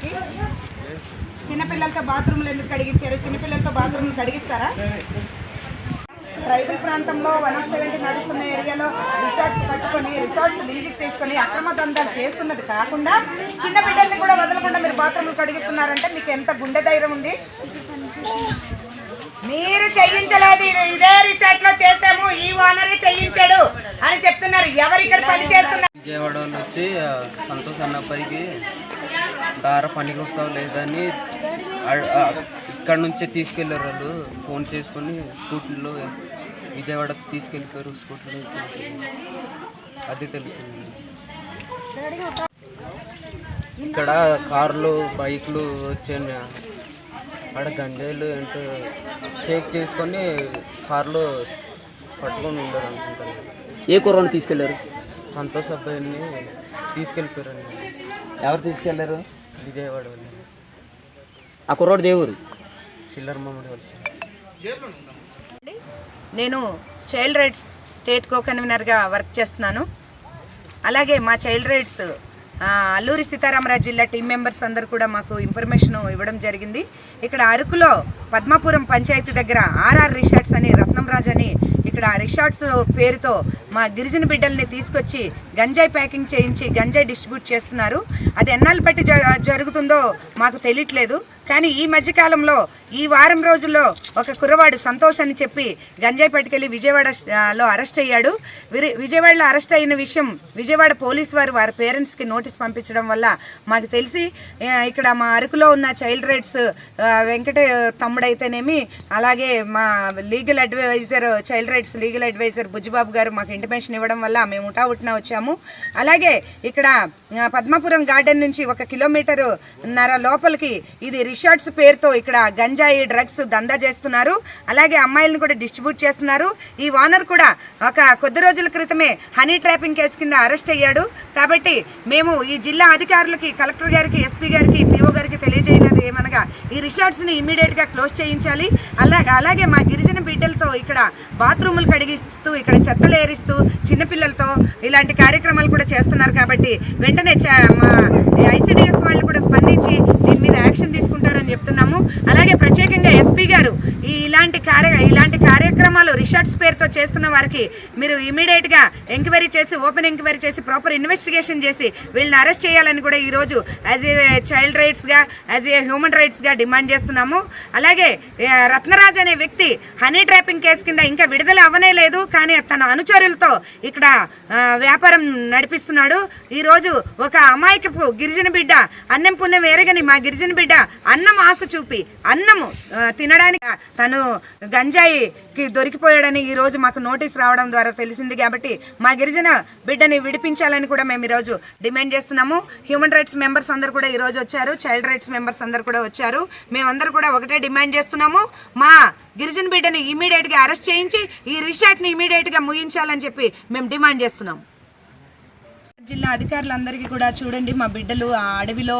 మాట చిన్నపిల్లలతో బాత్రూమ్లు ఎందుకు కడిగించారు? చిన్నపిల్లలతో బాత్రూమ్లు కడిగిస్తారా? ట్రైబల్ ప్రాంతంలో వన్ ఆఫ్ సెవెంటీ నడుస్తున్న ఏరియాలో రిసార్ట్స్ కట్టుకొని రిసార్ట్స్ లీజుకి తీసుకొని అక్రమ దందాలు చేస్తున్నది కాకుండా చిన్న బిడ్డల్ని కూడా వదలకుండా మీరు బాత్రూమ్లు కడిగిస్తున్నారంటే మీకు ఎంత గుండె ధైర్యం ఉంది? మీరు చెయ్యించలేదు ఇదే రిసార్ట్లో చేసాము ఈ ఓనరే చెయ్యించాడు అని చెప్తున్నారు. ఎవరు ఇక్కడ పని చేస్తున్నారు? విజయవాడ వచ్చి సంతోష్ అన్న దార పనికి వస్తావు లేదని ఇక్కడ నుంచే తీసుకెళ్ళారు వాళ్ళు. ఫోన్ చేసుకొని స్కూటీలో విజయవాడ తీసుకెళ్ళిపోయారు స్కూటీలో అది తెలుస్తుంది. ఇక్కడ కార్లు బైక్లు వచ్చాయి ఆడ గంజాయిలు ఏంటో టేక్ చేసుకొని కార్లు పట్టుకొని ఉండరు అనుకుంటాను ఏ కుర్రాన్ని తీసుకెళ్ళారు సంతోష్ అబ్బాయిని తీసుకెళ్ళిపోయారండి. ఎవరు తీసుకెళ్ళారు విజయవాడ ఆ కుర్రాడు దేవురు చిల్లర నేను చైల్డ్ రైట్స్ స్టేట్ కో కన్వీనర్గా వర్క్ చేస్తున్నాను. అలాగే మా చైల్డ్ రైట్స్ అల్లూరి సీతారామరాజు జిల్లా టీం మెంబర్స్ అందరూ కూడా మాకు ఇన్ఫర్మేషన్ ఇవ్వడం జరిగింది. ఇక్కడ అరకులో పద్మాపురం పంచాయతీ దగ్గర ఆర్ఆర్ రిసార్ట్స్ అని రత్నంరాజ్ అని ఇక్కడ రిషార్ట్స్ పేరుతో మా గిరిజన బిడ్డల్ని తీసుకొచ్చి గంజాయి ప్యాకింగ్ చేయించి గంజాయి డిస్ట్రిబ్యూట్ చేస్తున్నారు. అది ఎన్నాళ్ళు బట్టి జ- జరుగుతుందో మాకు తెలియట్లేదు. కానీ ఈ మధ్యకాలంలో ఈ వారం రోజుల్లో ఒక కుర్రవాడు సంతోష్ అని చెప్పి గంజాయి పట్టుకెళ్ళి విజయవాడ లో అరెస్ట్ అయ్యాడు. విరి- విజయవాడలో అరెస్ట్ అయిన విషయం విజయవాడ పోలీస్ వారు వారి పేరెంట్స్కి నోటీస్ పంపించడం వల్ల మాకు తెలిసి ఇక్కడ మా అరకులో ఉన్న చైల్డ్ రైట్స్ వెంకటే వెంకట తమ్ముడైతేనేమి అలాగే మా legal advisor child rights legal advisor Bujjibabu గారు మాకు ఇంటిమేషన్ ఇవ్వడం వల్ల మేము ఉటావుట్న వచ్చాము. అలాగే ఇక్కడ పద్మపురం పద్మాపురం గార్డెన్ నుంచి ఒక కిలోమీటరు నర లోపలికి ఇది రిషార్ట్స్ పేరుతో ఇక్కడ గంజాయి డ్రగ్స్ దందా చేస్తున్నారు. అలాగే అమ్మాయిలను కూడా డిస్ట్రిబ్యూట్ చేస్తున్నారు. ఈ ఓనర్ కూడా ఒక కొద్ది రోజుల క్రితమే హనీ ట్రాపింగ్ కేసు కింద అరెస్ట్ అయ్యాడు. కాబట్టి మేము ఈ జిల్లా అధికారులకి కలెక్టర్ గారికి ఎస్పీ గారికి పిఓ గారికి తెలియజేయనది ఏమనగా ఈ రిసార్ట్స్ని ఇమీడియట్గా క్లోజ్ చేయించాలి. అలా అలాగే మా గిరిజన బిడ్డలతో ఇక్కడ బాత్రూమ్ బాత్రూములు కడిగిస్తూ ఇక్కడ చెత్తలు ఏరిస్తూ చిన్నపిల్లలతో ఇలాంటి కార్యక్రమాలు కూడా చేస్తున్నారు కాబట్టి వెంటనే చ- మా ఐసిడిఎస్ వాళ్ళు కూడా స్పందించి దీని మీద యాక్షన్ తీసుకుంటారని చెప్తున్నాము. అలాగే ప్రత్యేకంగా ఎస్పీ మీరు ఈ ఇలాంటి కార్య ఇలాంటి కార్యక్రమాలు రిషార్ట్స్ పేరుతో చేస్తున్న వారికి మీరు ఇమీడియట్గా ఎంక్వైరీ చేసి ఓపెన్ ఎంక్వైరీ చేసి ప్రాపర్ ఇన్వెస్టిగేషన్ చేసి వీళ్ళని అరెస్ట్ చేయాలని కూడా ఈ రోజు యాజ్ ఏ చైల్డ్ రైట్స్గా యాజ్ ఏ హ్యూమన్ రైట్స్గా డిమాండ్ చేస్తున్నాము. అలాగే రత్నరాజ్ అనే వ్యక్తి హనీ ట్రాపింగ్ కేసు కింద ఇంకా విడుదల అవ్వనే లేదు కానీ తన అనుచరులతో ఇక్కడ వ్యాపారం నడిపిస్తున్నాడు. ఈ రోజు ఒక అమాయకపు గిరిజన బిడ్డ అన్నం పుణ్యం ఎరగని మా గిరిజన బిడ్డ అన్నం ఆశ చూపి అన్నము తినడానికి తను గంజాయికి దొరికిపోయాడని ఈ రోజు మాకు నోటీస్ రావడం ద్వారా తెలిసింది కాబట్టి మా గిరిజన బిడ్డని విడిపించాలని కూడా మేము ఈరోజు డిమాండ్ చేస్తున్నాము. హ్యూమన్ రైట్స్ మెంబర్స్ అందరు కూడా ఈ రోజు వచ్చారు. చైల్డ్ రైట్స్ మెంబర్స్ అందరు కూడా వచ్చారు. మేమందరూ కూడా ఒకటే డిమాండ్ చేస్తున్నాము. మా గిరిజన బిడ్డని ఇమీడియట్గా అరెస్ట్ చేయించి ఈ రిషార్ట్ని ఇమీడియేట్గా ముయించాలని ముగించాలని చెప్పి మేము డిమాండ్ చేస్తున్నాం జిల్లా అధికారులందరికీ కూడా చూడండి మా బిడ్డలు ఆ అడవిలో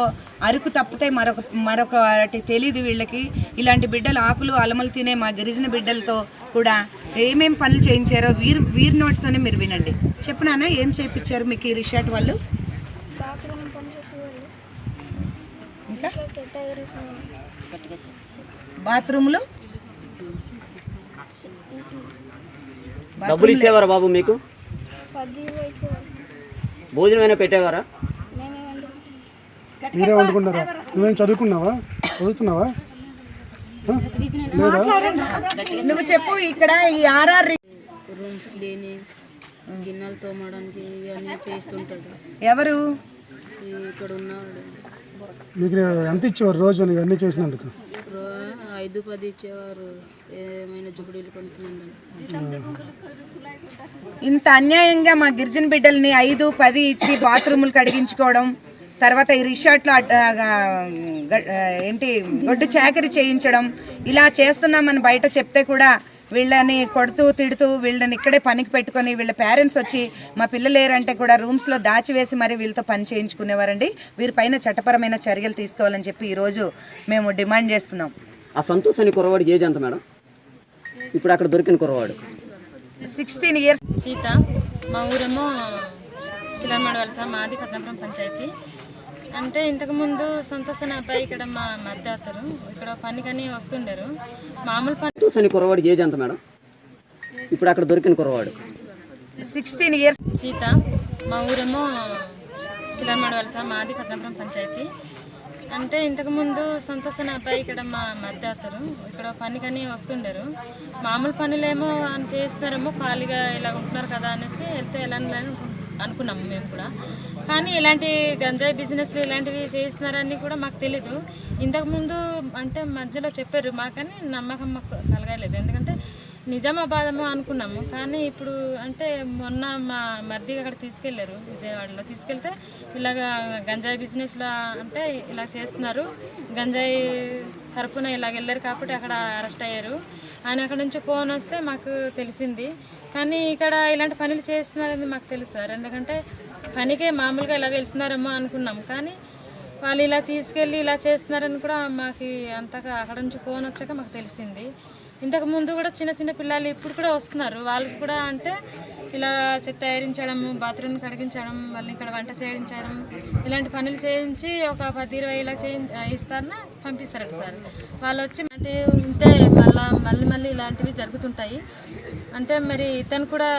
అరుకు తప్పితే మరొక మరొకటి తెలియదు వీళ్ళకి. ఇలాంటి బిడ్డలు ఆకులు అలమలు తినే మా గిరిజన బిడ్డలతో కూడా ఏమేం పనులు చేయించారో వీరు వీరి నోటితోనే మీరు వినండి. చెప్పినానా ఏం చేయించారు మీకు ఈ రిసార్ట్ వాళ్ళు? ఇంకా? బాత్రూమ్లు డబ్బులు ఇచ్చేవారా బాబు మీకు? భోజనం అయినా పెట్టేవారా? మీరే వండుకుంటారా? నువ్వేం చదువుకున్నావా? చదువుతున్నావా? నువ్వు చెప్పు ఇక్కడ ఈ ఆర్ఆర్ రూమ్స్ క్లీన్ గిన్నెలు తోమడానికి ఇవన్నీ చేస్తుంటాడు. ఎవరు? ఇక్కడ ఉన్నాడు. మీకు ఎంత ఇచ్చేవారు రోజు అన్నీ చేసినందుకు? ఐదు పది ఇచ్చేవారు. ఏమైనా జుబుడీలు కొనుక్కున్నాను ఇంత అన్యాయంగా మా గిరిజన బిడ్డల్ని ఐదు పది ఇచ్చి బాత్రూములు కడిగించుకోవడం తర్వాత ఈ రిషార్ట్లో ఏంటి గొడ్డు చాకరీ చేయించడం ఇలా చేస్తున్నామని బయట చెప్తే కూడా వీళ్ళని కొడుతూ తిడుతూ వీళ్ళని ఇక్కడే పనికి పెట్టుకొని వీళ్ళ పేరెంట్స్ వచ్చి మా పిల్లలు లేరంటే కూడా రూమ్స్లో దాచివేసి మరి వీళ్ళతో పని చేయించుకునేవారండి. వీరిపైన చట్టపరమైన చర్యలు తీసుకోవాలని చెప్పి ఈరోజు మేము డిమాండ్ చేస్తున్నాం. ఆ సంతోష్ అని కుర్రవాడికి ఏజ్ ఎంత మేడం? ఇప్పుడు అక్కడ దొరికిన కుర్రవాడు. సిక్స్టీన్ ఇయర్స్ సీత మా ఊరేమో చిలమడ వలస మాది కథంపురం పంచాయతీ. అంటే ఇంతకుముందు సంతోష్ అనే అబ్బాయి ఇక్కడ మా మధ్య అతరు ఇక్కడ పనికని వస్తుండరు. మామూలు పని సంతోష్ అనే కురవాడికి ఏజ్ ఎంత మేడం? ఇప్పుడు అక్కడ దొరికిన కురవాడు సిక్స్టీన్ ఇయర్స్ సీత మా ఊరేమో చిలమడ వలస మాది కథంపురం పంచాయతీ. అంటే ఇంతకుముందు సంతోష్ అబ్బాయి ఇక్కడ మా మధ్య అతరు ఇక్కడ పనికని వస్తుండరు. మామూలు పనులేమో అని చేస్తున్నారేమో ఖాళీగా ఇలా ఉంటున్నారు కదా అనేసి వెళ్తే ఎలా అనుకున్నాము మేము కూడా. కానీ ఇలాంటి గంజాయి బిజినెస్లు ఇలాంటివి చేస్తున్నారని కూడా మాకు తెలీదు. ఇంతకుముందు అంటే మధ్యలో చెప్పారు మాకని నమ్మకం మాకు కలగలేదు. ఎందుకంటే నిజామాబాదము అనుకున్నాము. కానీ ఇప్పుడు అంటే మొన్న మా మర్ది అక్కడ తీసుకెళ్ళారు విజయవాడలో తీసుకెళ్తే ఇలాగ గంజాయి బిజినెస్లో అంటే ఇలా చేస్తున్నారు. గంజాయి తరపున ఇలాగ వెళ్ళారు కాబట్టి అక్కడ అరెస్ట్ అయ్యారు. ఆయన అక్కడ నుంచి ఫోన్ వస్తే మాకు తెలిసింది. కానీ ఇక్కడ ఇలాంటి పనులు చేస్తున్నారని మాకు తెలుసు సార్. ఎందుకంటే పనికే మామూలుగా ఇలా వెళ్తున్నారేమో అనుకున్నాం కానీ వాళ్ళు ఇలా తీసుకెళ్ళి ఇలా చేస్తున్నారని కూడా మాకు అంతగా అక్కడ నుంచి ఫోన్ వచ్చాక మాకు తెలిసింది. ఇంతకు ముందు కూడా చిన్న చిన్న పిల్లలు ఇప్పుడు కూడా వస్తున్నారు. వాళ్ళకి కూడా అంటే ఇలా చెత్త ఏరించడం బాత్రూమ్ కడిగించడం వాళ్ళని ఇక్కడ వంట చేయించడం ఇలాంటి పనులు చేయించి ఒక పది ఇరవై ఇలా చేయి ఇస్తారన పంపిస్తారట సార్. వాళ్ళు వచ్చి అంటే ఉంటే మళ్ళీ మళ్ళీ మళ్ళీ ఇలాంటివి జరుగుతుంటాయి. అంటే మరి ఇతను కూడా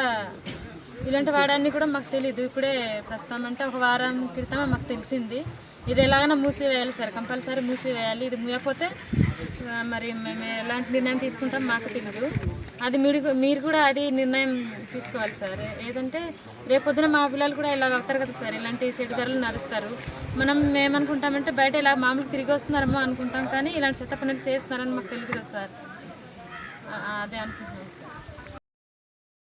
ఇలాంటి వాడాన్ని కూడా మాకు తెలియదు ఇప్పుడే ప్రస్తుతం అంటే ఒక వారం క్రితం మాకు తెలిసింది. ఇది ఎలాగైనా మూసివేయాలి సార్. కంపల్సరీ మూసివేయాలి. ఇది మూయకపోతే మరి మేము ఎలాంటి నిర్ణయం తీసుకుంటాం మాకు తెలియదు అది మీరు మీరు కూడా అది నిర్ణయం తీసుకోవాలి సార్. ఏదంటే రేపొద్దున మా పిల్లలు కూడా ఇలా అవుతారు కదా సార్. ఇలాంటి చెడు ధరలు నడుస్తారు. మనం ఏమనుకుంటామంటే బయట ఇలా మామూలుగా తిరిగి వస్తున్నారేమో అనుకుంటాం కానీ ఇలాంటి చెత్త పనులు చేస్తున్నారని మాకు తెలియదు కదా సార్. అదే అనుకుంటున్నాం సార్.